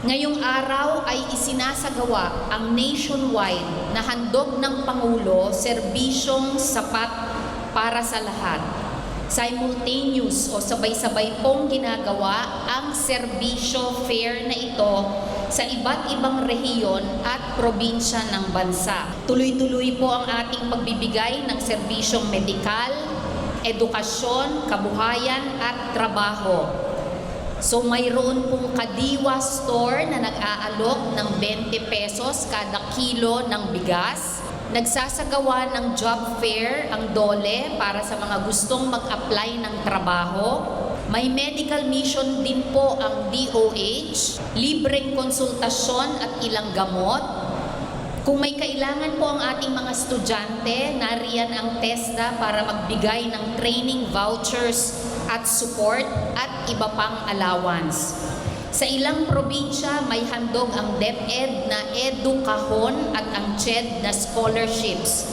Ngayong araw ay isinasagawa ang nationwide na handog ng Pangulo serbisyong sapat para sa lahat. Simultaneous o sabay-sabay pong ginagawa ang serbisyo fair na ito sa iba't ibang rehiyon at probinsya ng bansa. Tuloy-tuloy po ang ating pagbibigay ng serbisyong medikal, edukasyon, kabuhayan at trabaho. So mayroon pong Kadiwa store na nag-aalok ng 20 pesos kada kilo ng bigas. Nagsasagawa ng job fair ang DOLE para sa mga gustong mag-apply ng trabaho. May medical mission din po ang DOH, libreng konsultasyon at ilang gamot. Kung may kailangan po ang ating mga estudyante, nariyan ang TESDA para magbigay ng training vouchers at support at iba pang allowance. Sa ilang probinsya, may handog ang DepEd na EduCahon at ang CHED na scholarships.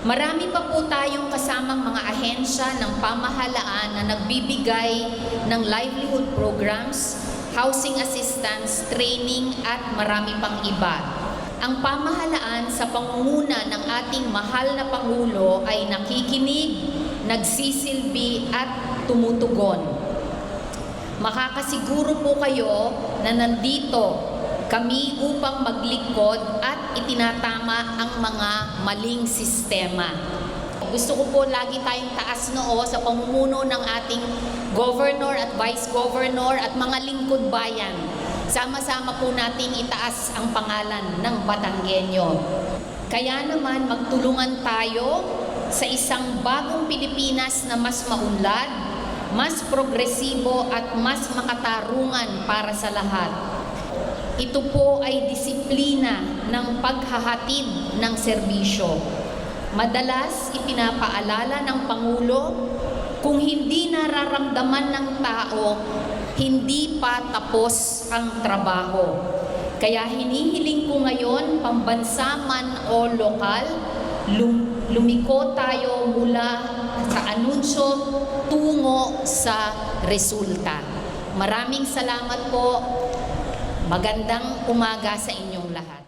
Marami pa po tayong kasamang mga ahensya ng pamahalaan na nagbibigay ng livelihood programs, housing assistance, training at marami pang iba. Ang pamahalaan sa pangunguna ng ating mahal na Pangulo ay nakikinig, nagsisilbi at tumutugon. Makakasiguro po kayo na nandito kami upang maglingkod at itinatama ang mga maling sistema. Gusto ko po lagi tayong taas noo sa pamumuno ng ating governor at vice governor at mga lingkod bayan. Sama-sama po nating itaas ang pangalan ng Batanggenyo. Kaya naman magtulungan tayo sa isang bagong Pilipinas na mas maunlad, mas progresibo at mas makatarungan para sa lahat. Ito po ay disiplina ng paghahatid ng serbisyo. Madalas ipinapaalala ng Pangulo, kung hindi nararamdaman ng tao, hindi pa tapos ang trabaho. Kaya hinihiling ko ngayon, pambansa man o lokal, lum- lumiko tayo mula sa anunsyo tungo sa resulta. Maraming salamat po. Magandang umaga sa inyong lahat.